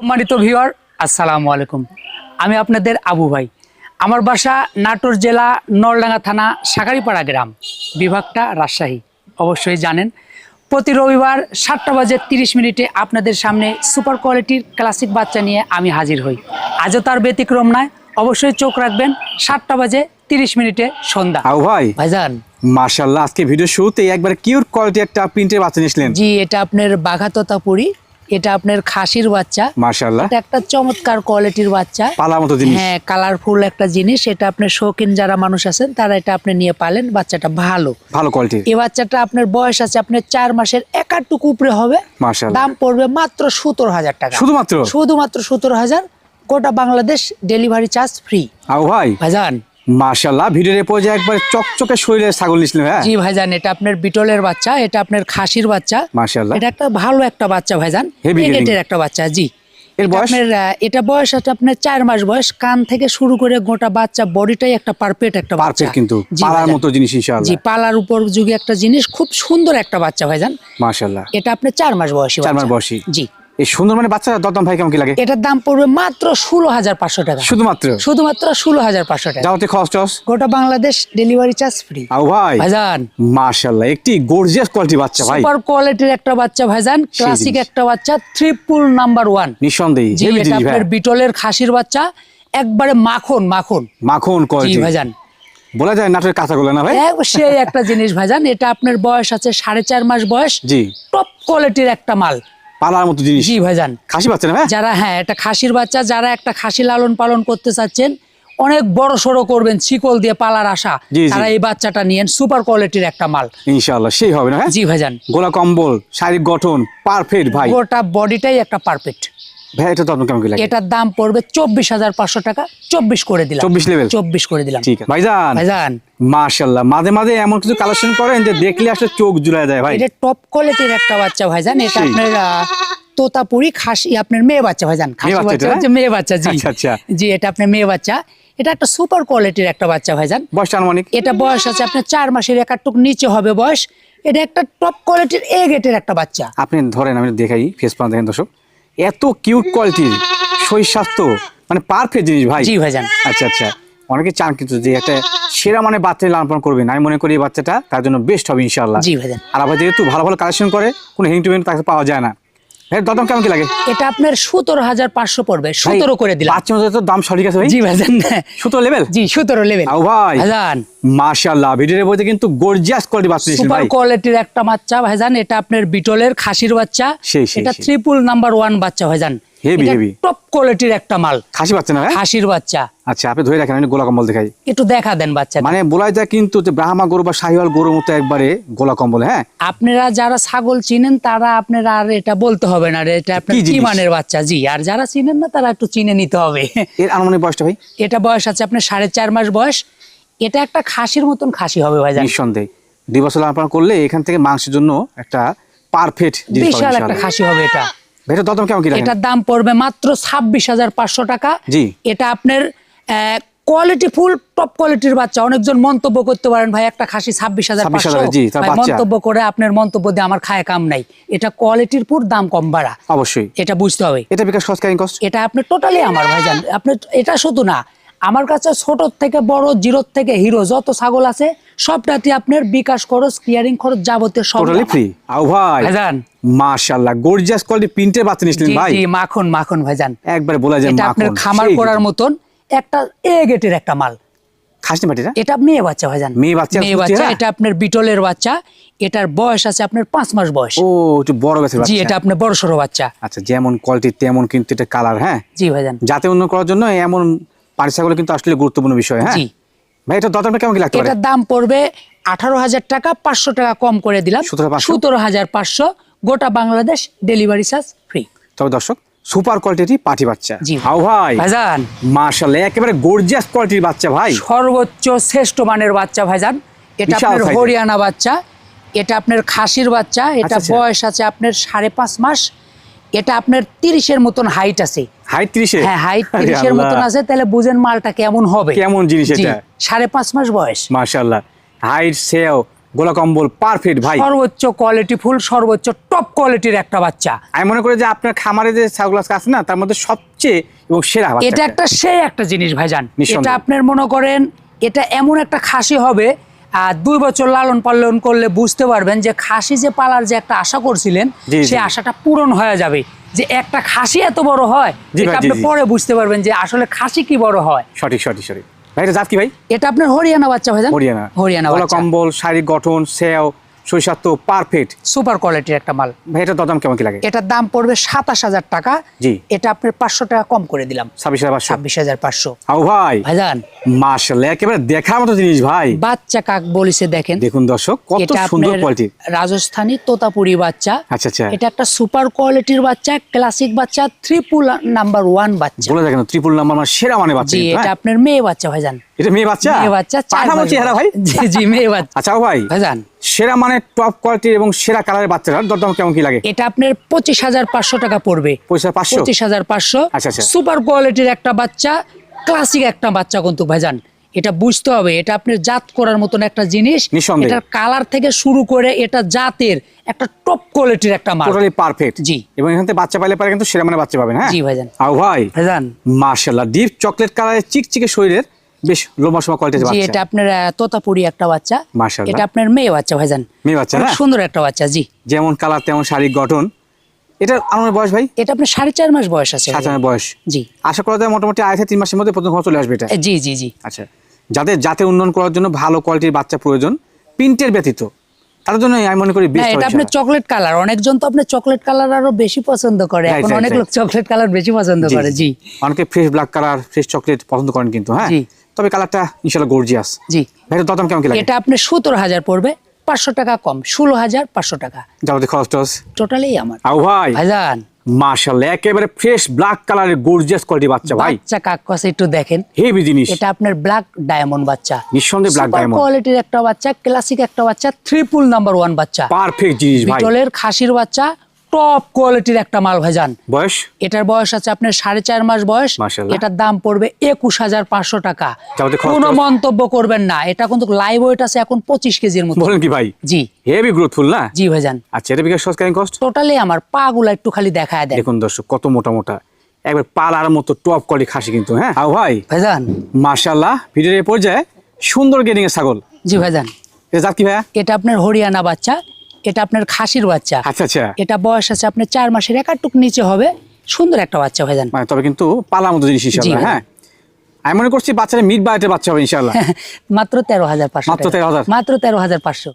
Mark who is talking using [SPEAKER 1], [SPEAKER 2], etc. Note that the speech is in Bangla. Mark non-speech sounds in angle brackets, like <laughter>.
[SPEAKER 1] সম্মানিত ভিউয়ার আসসালামু আলাইকুম। আমি আপনাদের আবু ভাই। আমার বাসা নাটোর জেলা নলডাঙ্গা থানা সাগারিপাড়া গ্রাম বিভাগটা রাজশাহী। অবশ্যই জানেন প্রতি রবিবার সাতটা বাজে তিরিশ মিনিটে আপনাদের সামনে সুপার কোয়ালিটির ক্লাসিক বাচ্চা নিয়ে আমি হাজির হই। আজও তার ব্যতিক্রম নয় অবশ্যই চোখ রাখবেন সাতটা বাজে তিরিশ মিনিটে সন্ধ্যা।
[SPEAKER 2] আও ভাই
[SPEAKER 1] ভাইজান।
[SPEAKER 2] মাশাল্লাহ আজকে ভিডিও শুরুতে একবার কিউর কোয়ালিটি একটা প্রিন্টের বাচ্চা নিয়েছিলেন।
[SPEAKER 1] জি এটা আপনার বাঘাততাপুরি এটা আপনার খাসির বাচ্চা।
[SPEAKER 2] মাশাল্লাহ
[SPEAKER 1] এটা একটা চমৎকার কোয়ালিটির বাচ্চা।
[SPEAKER 2] পালার মতো জিনিস।
[SPEAKER 1] হ্যাঁ কালারফুল একটা জিনিস। এটা আপনার শৌখিন যারা মানুষ আছেন তারা এটা আপনি নিয়ে পালেন। বাচ্চাটা ভালো।
[SPEAKER 2] ভালো কোয়ালিটির।
[SPEAKER 1] এই বাচ্চাটা আপনার বয়স আছে আপনার চার মাসের একাটুকু উপরে হবে। দাম পড়বে মাত্র সতেরো হাজার টাকা।
[SPEAKER 2] শুধুমাত্র?
[SPEAKER 1] শুধুমাত্র সতেরো হাজার। গোটা বাংলাদেশ ডেলিভারি চার্জ ফ্রি।
[SPEAKER 2] ভাই।
[SPEAKER 1] ভাইজান
[SPEAKER 2] মাশাল্লাহ ভিডিওর এরপর যে একবার চকচকে শরীরের ছাগল হ্যাঁ?
[SPEAKER 1] জি ভাইজান এটা আপনার বিটলের বাচ্চা এটা আপনার খাসির বাচ্চা।
[SPEAKER 2] মাশাল্লাহ
[SPEAKER 1] এটা একটা ভালো একটা বাচ্চা ভাইজান একটা বাচ্চা জি।
[SPEAKER 2] এর বয়স?
[SPEAKER 1] এটা বয়স আছে আপনার চার মাস বয়স কান থেকে শুরু করে গোটা বাচ্চা বডিটাই একটা পারফেক্ট একটা বাচ্চা।
[SPEAKER 2] কিন্তু পালার মতো জিনিস
[SPEAKER 1] জি পালার উপর যুগে একটা জিনিস খুব সুন্দর একটা বাচ্চা ভাইজান।
[SPEAKER 2] মাশাল্লাহ
[SPEAKER 1] এটা আপনার চার মাস বয়সী
[SPEAKER 2] চার মাস বয়সী।
[SPEAKER 1] জি।
[SPEAKER 2] এই সুন্দর মানে বাচ্চা দরদাম ভাই কেমন কি লাগে?
[SPEAKER 1] এটার দাম পড়বে মাত্র ষোলো হাজার পাঁচশো টাকা।
[SPEAKER 2] শুধুমাত্র
[SPEAKER 1] শুধুমাত্র ষোলো হাজার পাঁচশো টাকা।
[SPEAKER 2] যাওয়াতে খরচ টস
[SPEAKER 1] গোটা বাংলাদেশ ডেলিভারি চার্জ ফ্রি।
[SPEAKER 2] আও ভাই।
[SPEAKER 1] ভাইজান।
[SPEAKER 2] মাশাল্লাহ একটি গর্জিয়াস কোয়ালিটি বাচ্চা ভাই।
[SPEAKER 1] সুপার কোয়ালিটির একটা বাচ্চা ভাইজান ক্লাসিক একটা বাচ্চা ট্রিপল নাম্বার ওয়ান
[SPEAKER 2] নিঃসন্দেহে
[SPEAKER 1] জি এটা আপনার বিটলের খাসির বাচ্চা একবারে মাখন মাখন।
[SPEAKER 2] মাখন কোয়ালিটি
[SPEAKER 1] ভাইজান।
[SPEAKER 2] বলা যায় নাটের কাঁচাগোলা না ভাই?
[SPEAKER 1] সেই একটা জিনিস ভাইজান এটা আপনার বয়স আছে সাড়ে চার মাস বয়স।
[SPEAKER 2] জি।
[SPEAKER 1] টপ কোয়ালিটির একটা মাল।
[SPEAKER 2] পালার মতো জিনিস।
[SPEAKER 1] জি ভাইজান।
[SPEAKER 2] খাসি বাচ্চা না
[SPEAKER 1] যারা হ্যাঁ একটা খাসির বাচ্চা যারা একটা খাসি লালন পালন করতে চাচ্ছেন অনেক বড় সড়ো করবেন শিকল দিয়ে পালার আশা। তারা এই বাচ্চাটা নিয়েন সুপার কোয়ালিটির একটা মাল।
[SPEAKER 2] ইনশাআল্লাহ সেই হবে না হ্যাঁ?
[SPEAKER 1] জি ভাইজান।
[SPEAKER 2] গোলা কম্বল শারীরিক গঠন পারফেক্ট ভাই।
[SPEAKER 1] গোটা বডিটাই একটা পারফেক্ট
[SPEAKER 2] ভাই এটা আপনার কেমন লাগে?
[SPEAKER 1] এটার দাম পড়বে চব্বিশ হাজার পাঁচশো টাকা। চব্বিশ করে দিলাম।
[SPEAKER 2] 24 level?
[SPEAKER 1] চব্বিশ করে দিলাম।
[SPEAKER 2] ঠিক আছে। ভাইজান?
[SPEAKER 1] ভাইজান।
[SPEAKER 2] মাশাআল্লাহ। মাঝে মাঝে এমন কিছু কালেকশন করেন যে দেখলে আসলে চোখ জুড়ায় দেয় ভাই।
[SPEAKER 1] এটা টপ কোয়ালিটির একটা বাচ্চা ভাইজান। এটা আপনার তোতাপুরি খাসি আপনার মেয়ে বাচ্চা ভাইজান। খাসি
[SPEAKER 2] বাচ্চা
[SPEAKER 1] বাচ্চা হচ্ছে মেয়ে বাচ্চা জি।
[SPEAKER 2] আচ্ছা, আচ্ছা।
[SPEAKER 1] জি এটা আপনার মেয়ে বাচ্চা। এটা একটা সুপার কোয়ালিটির একটা বাচ্চা ভাইজান।
[SPEAKER 2] বয়সটা আনুমানিক?
[SPEAKER 1] এটা বয়স আছে আপনার চার মাসের একাটুক নিচে হবে বয়স। এটা একটা টপ কোয়ালিটির এ গেটের একটা বাচ্চা।
[SPEAKER 2] আপনি ধরেন আমি দেখাই ফেস পান দেখেন দর্শক। এত কিউট কোয়ালিটির শরীর স্বাস্থ্য মানে পারফেক্ট জিনিস ভাই।
[SPEAKER 1] জি ভাইজান।
[SPEAKER 2] আচ্ছা আচ্ছা। অনেকে চান কিন্তু যে একটা সেরা মানে বাচ্চা লালন পালন করবেন। আমি মনে করি এই বাচ্চাটা তার জন্য বেস্ট হবে ইনশাল্লাহ
[SPEAKER 1] জি ভাইজান।
[SPEAKER 2] আর আবার যেহেতু ভালো ভালো কালেকশন করে কোনো হিংটুমেন্ট তাকে পাওয়া যায় না। ভাই দরদাম কেমন কি লাগে?
[SPEAKER 1] এটা আপনার সতেরো হাজার পাঁচশো পড়বে। সতেরো করে দিলাম।
[SPEAKER 2] বাচ্চা তো দাম সঠিক আছে
[SPEAKER 1] জি ভাইজান।
[SPEAKER 2] সুতো লেভেল
[SPEAKER 1] জি সতেরো লেভেল
[SPEAKER 2] আও ভাই।
[SPEAKER 1] ভাইজান।
[SPEAKER 2] মাশাআল্লাহ ভিডিওর বইতে কিন্তু গর্জিয়াস কোয়ালিটি বাচ্চা
[SPEAKER 1] সুপার কোয়ালিটির একটা বাচ্চা ভাইজান। এটা আপনার বিটলের খাসির বাচ্চা। এটা
[SPEAKER 2] সেই।
[SPEAKER 1] ট্রিপল নাম্বার ওয়ান বাচ্চা ভাইজান।
[SPEAKER 2] Heavy, heavy।
[SPEAKER 1] টপ কোয়ালিটির একটা মাল।
[SPEAKER 2] খাসি বাচ্চা না ভাই
[SPEAKER 1] খাসির বাচ্চা।
[SPEAKER 2] আচ্ছা আপনি ধরে রাখেন আমি গোলা কম্বল দেখাই।
[SPEAKER 1] একটু দেখা দেন বাচ্চা
[SPEAKER 2] মানে বলা যায় কিন্তু যে ব্রাহ্মা গরু বা শাহিওয়াল গরুর মতো একবারে গোলা কম্বল হ্যাঁ?
[SPEAKER 1] আপনারা যারা ছাগল চিনেন তারা আপনারা আর এটা বলতে হবে না এটা আপনার
[SPEAKER 2] কি
[SPEAKER 1] মানের বাচ্চা জি। আর যারা চিনেন না তারা একটু চিনে নিতে হবে।
[SPEAKER 2] এর আনুমানিক বয়সটা ভাই?
[SPEAKER 1] এটা বয়স আছে আপনার সাড়ে চার মাস বয়স। এটা একটা খাসির মতন খাসি হবে ভাইজান।
[SPEAKER 2] নিঃসন্দেহে। দুই বছর পালন করলে এখান থেকে মাংসের জন্য একটা পারফেক্ট
[SPEAKER 1] বিশাল একটা খাসি হবে এটা।
[SPEAKER 2] ভাই এটা কেমন কি
[SPEAKER 1] এটার দাম পড়বে মাত্র ছাব্বিশ হাজার পাঁচশো টাকা।
[SPEAKER 2] জি।
[SPEAKER 1] এটা আপনার কোয়ালিটি ফুল টপ কোয়ালিটির বাচ্চা। অনেকজন মন্তব্য করতে পারেন ভাই একটা খাসি ছাব্বিশ হাজার
[SPEAKER 2] 26,000 জি, তার বাচ্চা।
[SPEAKER 1] মন্তব্য করে আপনার মন্তব্য দিয়ে আমার খায় কাম নাই। এটা কোয়ালিটির পুর দাম কম বাড়া।
[SPEAKER 2] অবশ্যই।
[SPEAKER 1] এটা বুঝতে হবে।
[SPEAKER 2] এটা বিকাশ খরচ কস্ট
[SPEAKER 1] এটা আপনি টোটালি আমার ভাইজান। আপনি এটা শুধু না আমার কাছে ছোট থেকে বড় জিরো থেকে হিরো যত ছাগল আছে সবটাতে আপনার বিকাশ খরচ ক্লিয়ারিং খরচ যাবতীয় সব
[SPEAKER 2] টোটালি ফ্রি আও ভাই
[SPEAKER 1] ভাইজান।
[SPEAKER 2] মাশাআল্লাহ গর্জিয়াস কোয়ালিটি প্রিন্টের বাচ্চা নিয়েছিলেন
[SPEAKER 1] জি,
[SPEAKER 2] ভাই।
[SPEAKER 1] জি, মাখন মাখন ভাইজান।
[SPEAKER 2] একবারে বলা যায়
[SPEAKER 1] এটা আপনার খামার করার মতন একটা এ গেটের একটা মাল।
[SPEAKER 2] মাটিটা
[SPEAKER 1] এটা মেয়ে বাচ্চা
[SPEAKER 2] মেয়ে বাচ্চা,
[SPEAKER 1] মেয়ে বাচ্চা
[SPEAKER 2] হ্যাঁ?
[SPEAKER 1] এটা আপনার বিটলের বাচ্চা এটার বয়স আছে আপনার পাঁচ মাস বয়স।
[SPEAKER 2] ও একটু বড় গেছে
[SPEAKER 1] জি এটা আপনার বড় সড়ো বাচ্চা।
[SPEAKER 2] আচ্ছা যেমন কোয়ালিটি তেমন কিন্তু এটা কালার হ্যাঁ?
[SPEAKER 1] জি ভাইজান।
[SPEAKER 2] যাতে উন্নত করার জন্য এমন পানি ছাগল কিন্তু আসলে গুরুত্বপূর্ণ বিষয় হ্যাঁ?
[SPEAKER 1] জি।
[SPEAKER 2] ভাই এটা দরদামটা কেমন কি লাগতে পারে?
[SPEAKER 1] এটার দাম পড়বে আঠারো হাজার টাকা পাঁচশো টাকা কম করে দিলাম।
[SPEAKER 2] 17,500
[SPEAKER 1] সতেরো হাজার পাঁচশো গোটা বাংলাদেশ ডেলিভারি চার্জ ফ্রি
[SPEAKER 2] তবে দর্শক সুপার কোয়ালিটির পাটি বাচ্চা। হাও ভাই
[SPEAKER 1] ভাইজান।
[SPEAKER 2] মার্শাল্লাহ একেবারে গর্জিয়াস কোয়ালিটির বাচ্চা ভাই।
[SPEAKER 1] সর্বোচ্চ শ্রেষ্ঠ মানের বাচ্চা ভাইজান। এটা আপনার হরিয়ানা বাচ্চা। এটা আপনার খাসির বাচ্চা। এটা
[SPEAKER 2] আচ্ছা, আচ্ছা।
[SPEAKER 1] বয়স আছে আপনার সাড়ে পাঁচ মাস। এটা আপনার তিরিশের মতন হাইট আছে।
[SPEAKER 2] হাইট ত্রিশে?
[SPEAKER 1] হ্যাঁ হাইট তিরিশের মতন আছে। তাহলে বুঝেন মালটা কেমন হবে।
[SPEAKER 2] কেমন জিনিস এটা?
[SPEAKER 1] সাড়ে পাঁচ মাস বয়স।
[SPEAKER 2] মার্শাল্লাহ হাইট সেও গোলা কম্বল পারফেক্ট ভাই।
[SPEAKER 1] সর্বোচ্চ কোয়ালিটি ফুল সর্বোচ্চ টপ কোয়ালিটির একটা বাচ্চা।
[SPEAKER 2] আমি মনে করি যে আপনার খামারে যে ছাগল আছে না তার মধ্যে সবচেয়ে এবং সেরা
[SPEAKER 1] এটা একটা সেই একটা জিনিস ভাইজান। এটা আপনার মনে করেন এটা এমন একটা খাসি হবে আর দুই বছর লালন পালন করলে বুঝতে পারবেন যে খাসি যে পালার যে একটা আশা করছিলেন। সেই আশাটা পূরণ হয়ে যাবে। যে একটা খাসি এত বড় হয় আপনি পরে বুঝতে পারবেন যে আসলে খাসি কি বড় হয়।
[SPEAKER 2] সঠিক সঠিক সঠিক। ভাই এটা জাত কি ভাই?
[SPEAKER 1] এটা আপনার হরিয়ানা বাচ্চা ভাই
[SPEAKER 2] হরিয়ানা।
[SPEAKER 1] হরিয়ানা
[SPEAKER 2] কম্বল শারীরিক গঠন সেও। শৈশাত্য পারফেক্ট
[SPEAKER 1] সুপার কোয়ালিটির একটা মাল।
[SPEAKER 2] ভাই এটা দরদাম কেমন কি লাগে?
[SPEAKER 1] এটার দাম পড়বে সাতাশ হাজার টাকা।
[SPEAKER 2] জি।
[SPEAKER 1] এটা আপনার পাঁচশো টাকা কম করে দিলাম।
[SPEAKER 2] ছাব্বিশ হাজার পাঁচশো।
[SPEAKER 1] ছাব্বিশ হাজার পাঁচশো।
[SPEAKER 2] আও ভাই
[SPEAKER 1] ভাইজান।
[SPEAKER 2] মার্শাল্লাহ একেবারে দেখার মতো জিনিস ভাই।
[SPEAKER 1] বাচ্চা কাক বলিছে দেখেন।
[SPEAKER 2] দেখুন দর্শক কত সুন্দর কোয়ালিটি
[SPEAKER 1] রাজস্থানী তোতাপুরি বাচ্চা।
[SPEAKER 2] আচ্ছা আচ্ছা।
[SPEAKER 1] এটা একটা সুপার কোয়ালিটির বাচ্চা ক্লাসিক বাচ্চা ত্রিপুল নাম্বার ওয়ান বাচ্চা।
[SPEAKER 2] বলে দেখেন ত্রিপুল নাম্বার মানে সেরা মানে বাচ্চা
[SPEAKER 1] জি এটা
[SPEAKER 2] হ্যাঁ?
[SPEAKER 1] আপনার মেয়ে বাচ্চা ভাইজান।
[SPEAKER 2] এটা মেয়ে বাচ্চা?
[SPEAKER 1] মেয়ে বাচ্চা চার
[SPEAKER 2] চেহারা ভাই?
[SPEAKER 1] জি জি মেয়ে বাচ্চা।
[SPEAKER 2] আচ্ছা ভাই।
[SPEAKER 1] ভাইজান।
[SPEAKER 2] সেরা মানে টপ কোয়ালিটির এবং সেরা কালারের বাচ্চারা দরদাম কেমন কি লাগে?
[SPEAKER 1] এটা আপনার পঁচিশ হাজার পাঁচশো টাকা পড়বে।
[SPEAKER 2] পাঁচশো
[SPEAKER 1] হাজার পাঁচশো?
[SPEAKER 2] আচ্ছা, আচ্ছা।
[SPEAKER 1] সুপার কোয়ালিটির একটা বাচ্চা ক্লাসিক একটা বাচ্চা কিন্তু ভাইজান। এটা বুঝতে হবে এটা আপনার জাত করার মতন একটা জিনিস। এটার কালার থেকে শুরু করে এটা জাতের একটা টপ কোয়ালিটির একটা মাল।
[SPEAKER 2] Totally perfect
[SPEAKER 1] ji.
[SPEAKER 2] এবং এখান থেকে বাচ্চা পাইলে পারে কিন্তু সেরা মানে বাচ্চা পাবেন হ্যাঁ?
[SPEAKER 1] জি ভাইজান।
[SPEAKER 2] আও ভাই।
[SPEAKER 1] ভাইজান।
[SPEAKER 2] মার্শাল্লাহ ডিপ চকলেট কালারের চিকচিকে শরীরের বেশ কোয়ালিটির
[SPEAKER 1] জি
[SPEAKER 2] বাচ্চা।
[SPEAKER 1] এটা আপনার তোতাপুরি একটা বাচ্চা।
[SPEAKER 2] মাশাআল্লাহ।
[SPEAKER 1] এটা আপনার মেয়ে বাচ্চা ভাইজান।
[SPEAKER 2] মেয়ে বাচ্চা না?
[SPEAKER 1] সুন্দর একটা বাচ্চা জি।
[SPEAKER 2] যেমন কালার তেমন শারীরিক গঠন। এটার আমার বয়স ভাই?
[SPEAKER 1] এটা আপনার সাড়ে চার মাস বয়স আছে।
[SPEAKER 2] বয়স।
[SPEAKER 1] জি।
[SPEAKER 2] আশা করা যায় মোটামুটি আড়াই থেকে তিন মাসের মধ্যে প্রথম ঘর চলে আসবে এটা।
[SPEAKER 1] জি জি জি।
[SPEAKER 2] আচ্ছা। যাদের জাতে উন্নয়ন করার জন্য ভালো কোয়ালিটির বাচ্চা প্রয়োজন প্রিন্টের ব্যতীত তার জন্য আমি মনে করি বেস্ট
[SPEAKER 1] এটা আপনার চকলেট কালার অনেকজন তো আপনার চকলেট কালার আরও বেশি পছন্দ করে। এখন অনেক লোক চকলেট কালার বেশি পছন্দ করে জি
[SPEAKER 2] অনেকে fresh black colour fresh chocolate পছন্দ করেন কিন্তু হ্যাঁ?
[SPEAKER 1] জি।
[SPEAKER 2] তবে কালারটা ইনশাল্লাহ গর্জিয়াস
[SPEAKER 1] জি।
[SPEAKER 2] ভাই দাম কেমন লাগে?
[SPEAKER 1] এটা আপনার সতেরো হাজার পড়বে পাঁচশো টাকা কম ষোলো হাজার পাঁচশো টাকা।
[SPEAKER 2] যাবতীয় খরচ টরচ?
[SPEAKER 1] টোটালি আমার।
[SPEAKER 2] আও ভাই।
[SPEAKER 1] ভাইজান।
[SPEAKER 2] একেবারে ফ্রেশ ব্ল্যাক কালারের গর্জিয়াস কোয়ালিটি বাচ্চা ভাই।
[SPEAKER 1] বাচ্চা কাকস একটু দেখেন।
[SPEAKER 2] হেভি জিনিস।
[SPEAKER 1] এটা আপনার ব্ল্যাক ডায়মন্ড বাচ্চা।
[SPEAKER 2] নিঃসন্দেহে ব্ল্যাক ডায়মন্ড
[SPEAKER 1] কোয়ালিটির একটা বাচ্চা ক্লাসিক একটা বাচ্চা ট্রিপুল নাম্বার ওয়ান বাচ্চা।
[SPEAKER 2] পারফেক্ট জিনিস ভাই।
[SPEAKER 1] বিটলের খাসির বাচ্চা টপ কোয়ালিটির একটা মাল ভাইজান।
[SPEAKER 2] বয়স?
[SPEAKER 1] এটার বয়স আছে আপনার সাড়ে চার মাস বয়স। এটার দাম পড়বে একুশ হাজার পাঁচশো টাকা। কোনো মন্তব্য করবেন না। এটা কিন্তু লাইভ ওয়েট আছে এখন পঁচিশ কেজির মতো।
[SPEAKER 2] বলেন কি ভাই?
[SPEAKER 1] জি।
[SPEAKER 2] হেভি গ্রোথফুল না?
[SPEAKER 1] জি ভাইজান।
[SPEAKER 2] আচ্ছা এটা বিকাশ কস্ট
[SPEAKER 1] টোটালি আমার পা গুলা একটু খালি দেখায় দেয়
[SPEAKER 2] দেখুন দর্শক কত মোটা মোটা। একবার পালার মতো টপ কোয়ালিটি খাসি কিন্তু হ্যাঁ? আও ভাই।
[SPEAKER 1] ভাইজান।
[SPEAKER 2] মার্শাল্লাহ ভিডিওর এই পর্যায়ে সুন্দর গেডিং এর ছাগল।
[SPEAKER 1] জি ভাইজান।
[SPEAKER 2] এটা জাত কি ভাইয়া?
[SPEAKER 1] এটা আপনার হরিয়ানা বাচ্চা এটা আপনার খাসির বাচ্চা।
[SPEAKER 2] আচ্ছা আচ্ছা।
[SPEAKER 1] এটা বয়স আছে আপনার চার মাসের একাটুক নিচে হবে। সুন্দর একটা বাচ্চা হয়ে
[SPEAKER 2] মানে তবে কিন্তু পালা মতো জিনিস ইনশাল্লাহ হ্যাঁ। আমি মনে করছি বাচ্চারা মিট বাড়িতে বাচ্চা হবে ইনশাল্লাহ <laughs>
[SPEAKER 1] মাত্র তেরো হাজার পাঁচশো
[SPEAKER 2] মাত্র
[SPEAKER 1] তেরো
[SPEAKER 2] হাজার।
[SPEAKER 1] মাত্র তেরো হাজার পাঁচশো।